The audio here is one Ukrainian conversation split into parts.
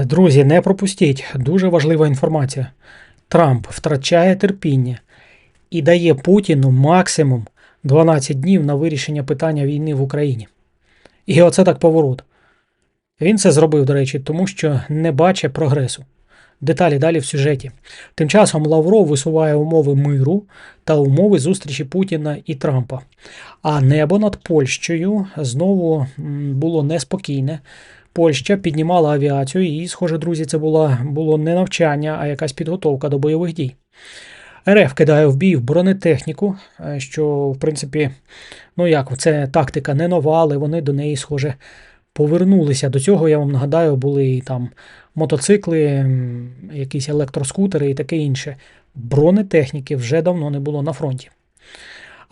Друзі, не пропустіть. Дуже важлива інформація. Трамп втрачає терпіння і дає Путіну максимум 12 днів на вирішення питання війни в Україні. І оце так поворот. Він це зробив, до речі, тому що не бачить прогресу. Деталі далі в сюжеті. Тим часом Лавров висуває умови миру та умови зустрічі Путіна і Трампа. А небо над Польщею знову було неспокійне. Польща піднімала авіацію, і, схоже, друзі, це була, було не навчання, а якась підготовка до бойових дій. РФ кидає в бій в бронетехніку, е, що, в принципі, ну як, це тактика не нова, але вони до неї, схоже, повернулися. До цього, я вам нагадаю, були і там мотоцикли, якісь електроскутери і таке інше. Бронетехніки вже давно не було на фронті.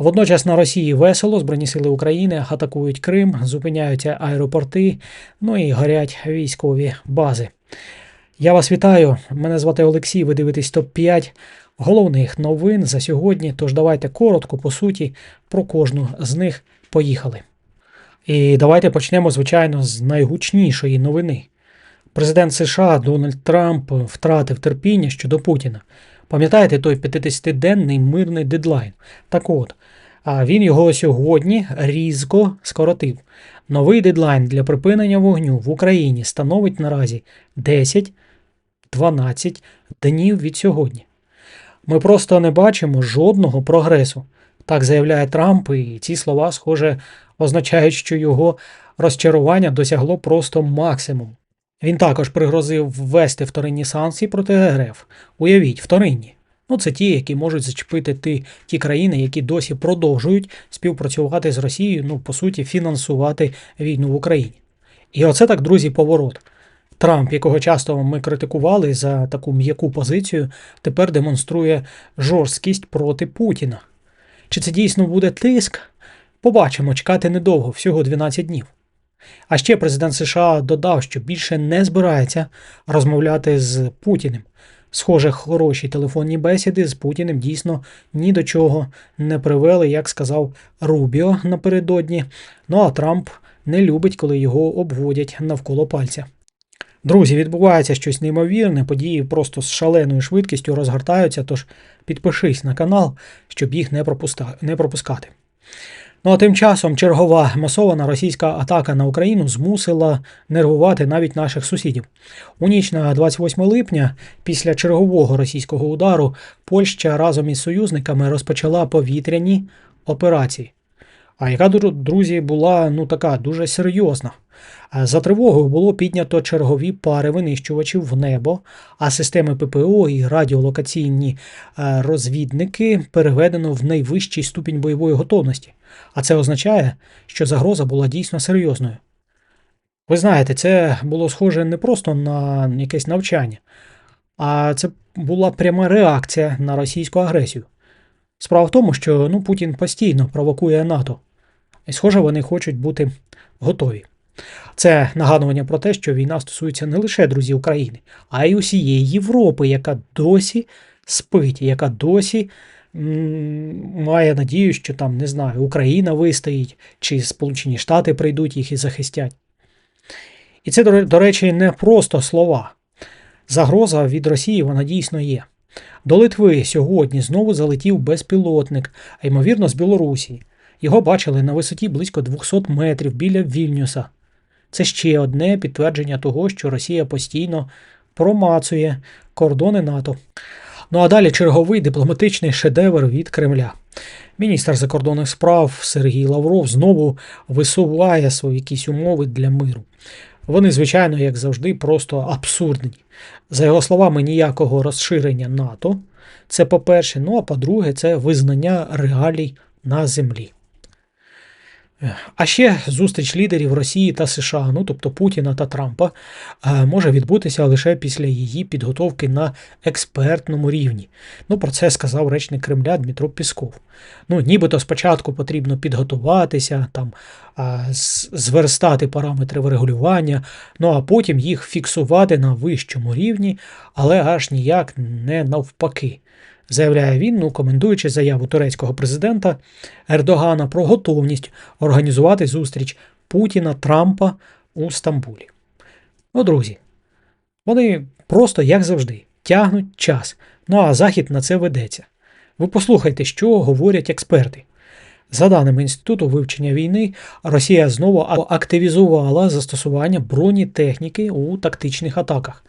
Водночас на Росії весело Збройні сили України атакують Крим, зупиняються аеропорти, ну і горять військові бази. Я вас вітаю. Мене звати Олексій. Ви дивитесь топ-5 головних новин за сьогодні. Тож давайте коротко, по суті, про кожну з них поїхали. І давайте почнемо, звичайно, з найгучнішої новини. Президент США Дональд Трамп втратив терпіння щодо Путіна. Пам'ятаєте той 50-денний мирний дедлайн? Так от, а він його сьогодні різко скоротив. Новий дедлайн для припинення вогню в Україні становить наразі 10-12 днів від сьогодні. Ми просто не бачимо жодного прогресу. Так заявляє Трамп, і ці слова, схоже, означають, що його розчарування досягло просто максимуму. Він також пригрозив ввести вторинні санкції проти РФ. Уявіть, вторинні. Ну, це ті, які можуть зачепити ті, ті країни, які досі продовжують співпрацювати з Росією, ну, по суті, фінансувати війну в Україні. І оце так, друзі, поворот. Трамп, якого часто ми критикували за таку м'яку позицію, тепер демонструє жорсткість проти Путіна. Чи це дійсно буде тиск? Побачимо, чекати недовго, всього 12 днів. А ще президент США додав, що більше не збирається розмовляти з Путіним. Схоже, хороші телефонні бесіди з Путіним дійсно ні до чого не привели, як сказав Рубіо напередодні. Ну а Трамп не любить, коли його обводять навколо пальця. Друзі, відбувається щось неймовірне, події просто з шаленою швидкістю розгортаються, тож підпишись на канал, щоб їх не, пропускати. Ну а тим часом чергова масована російська атака на Україну змусила нервувати навіть наших сусідів. У ніч на 28 липня, після чергового російського удару, Польща разом із союзниками розпочала повітряні операції. А яка, друзі, була ну така дуже серйозна. За тривогою було піднято чергові пари винищувачів в небо, а системи ППО і радіолокаційні е, розвідники переведено в найвищий ступінь бойової готовності. А це означає, що загроза була дійсно серйозною. Ви знаєте, це було схоже не просто на якесь навчання, а це була пряма реакція на російську агресію. Справа в тому, що ну, Путін постійно провокує НАТО, і, схоже, вони хочуть бути готові. Це нагадування про те, що війна стосується не лише друзів України, а й усієї Європи, яка досі спить, яка досі має надію, що там, не знаю, Україна вистоїть, чи Сполучені Штати прийдуть їх і захистять. І це, до речі, не просто слова. Загроза від Росії вона дійсно є. До Литви сьогодні знову залетів безпілотник, а ймовірно з Білорусі. Його бачили на висоті близько 200 метрів біля Вільнюса. Це ще одне підтвердження того, що Росія постійно промацує кордони НАТО. Ну а далі черговий дипломатичний шедевр від Кремля. Міністр закордонних справ Сергій Лавров знову висуває свої якісь умови для миру. Вони, звичайно, як завжди, просто абсурдні. За його словами, ніякого розширення НАТО. Це по-перше, ну а по-друге, це визнання реалій на землі. А ще зустріч лідерів Росії та США, ну тобто Путіна та Трампа, е, може відбутися лише після її підготовки на експертному рівні. Ну про це сказав речник Кремля Дмитро Пісков. Ну, нібито спочатку потрібно підготуватися, там зверстати параметри врегулювання, ну а потім їх фіксувати на вищому рівні, але аж ніяк не навпаки. Заявляє він, ну, коментуючи заяву турецького президента Ердогана про готовність організувати зустріч Путіна Трампа у Стамбулі. Ну, друзі, Вони просто, як завжди, тягнуть час. Ну а Захід на це ведеться. Ви послухайте, що говорять експерти. За даними Інституту вивчення війни, Росія знову активізувала застосування бронетехніки у тактичних атаках.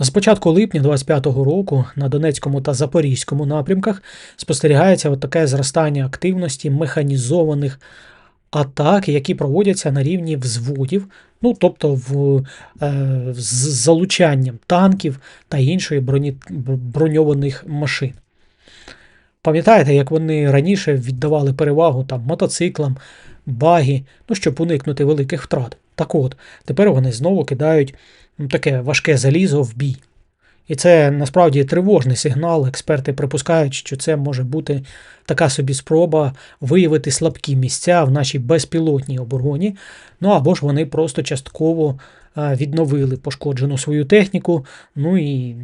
З початку липня 25-го року на Донецькому та Запорізькому напрямках спостерігається от таке зростання активності механізованих атак, які проводяться на рівні взводів, ну тобто в, е, з залучанням танків та іншої броні, броньованих машин. Пам'ятаєте, як вони раніше віддавали перевагу там мотоциклам, багі, ну щоб уникнути великих втрат. Так от, тепер вони знову кидають таке важке залізо в бій. І це насправді тривожний сигнал. Експерти припускають, що це може бути така собі спроба виявити слабкі місця в нашій безпілотній обороні. Ну або ж вони просто частково відновили пошкоджену свою техніку, ну і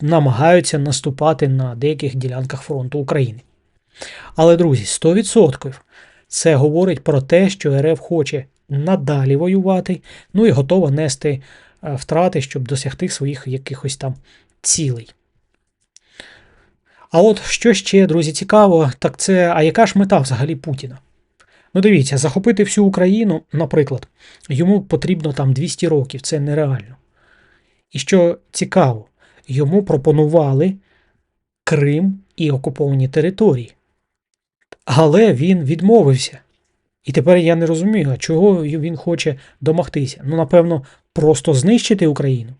намагаються наступати на деяких ділянках фронту України. Але, друзі, 100% це говорить про те, що РФ хоче надалі воювати, ну і готова нести е, втрати, щоб досягти своїх якихось там цілей. А от що ще, друзі, цікаво, так це а яка ж мета взагалі Путіна? Ну, дивіться, захопити всю Україну, наприклад, йому потрібно там 200 років, це нереально. І що цікаво, йому пропонували Крим і окуповані території. Але він відмовився. І тепер я не розумію, чого він хоче домогтися. Ну, напевно, просто знищити Україну.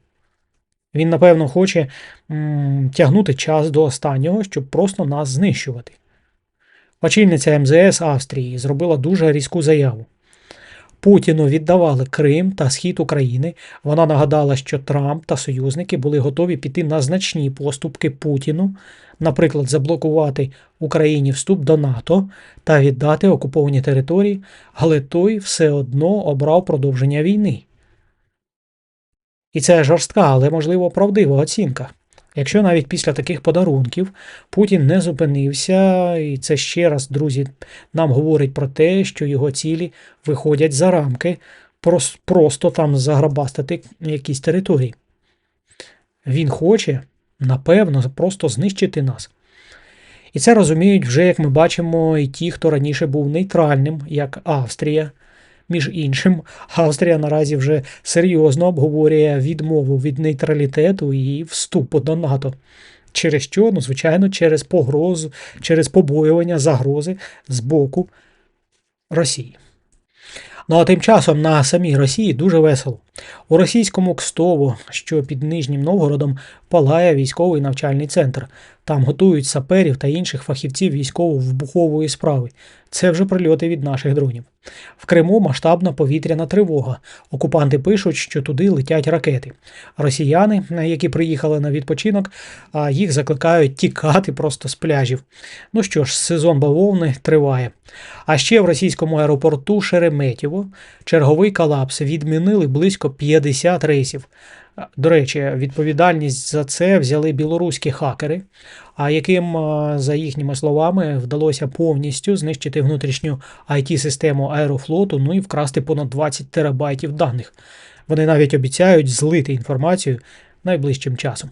Він, напевно, хоче м, тягнути час до останнього, щоб просто нас знищувати. Очільниця МЗС Австрії зробила дуже різку заяву. Путіну віддавали Крим та схід України. Вона нагадала, що Трамп та союзники були готові піти на значні поступки Путіну, наприклад, заблокувати Україні вступ до НАТО та віддати окуповані території, але той все одно обрав продовження війни. І це жорстка, але можливо правдива оцінка. Якщо навіть після таких подарунків Путін не зупинився, і це ще раз, друзі, нам говорить про те, що його цілі виходять за рамки, просто там заграбастати якісь території. Він хоче, напевно, просто знищити нас. І це розуміють вже, як ми бачимо, і ті, хто раніше був нейтральним, як Австрія. Між іншим, Австрія наразі вже серйозно обговорює відмову від нейтралітету і вступу до НАТО. Через що? Ну, звичайно, через погрозу, через побоювання загрози з боку Росії. Ну а тим часом на самій Росії дуже весело. У російському Кстово, що під Нижнім Новгородом, палає військовий навчальний центр. Там готують саперів та інших фахівців військово-вибухової справи. Це вже прильоти від наших дронів. В Криму масштабна повітряна тривога. Окупанти пишуть, що туди летять ракети. Росіяни, які приїхали на відпочинок, їх закликають тікати просто з пляжів. Ну що ж, сезон бавовни триває. А ще в російському аеропорту Шереметєво черговий колапс відмінили близько 50 рейсів. До речі, відповідальність за це взяли білоруські хакери, а яким, за їхніми словами, вдалося повністю знищити внутрішню it систему аерофлоту, ну і вкрасти понад 20 терабайтів даних. Вони навіть обіцяють злити інформацію найближчим часом.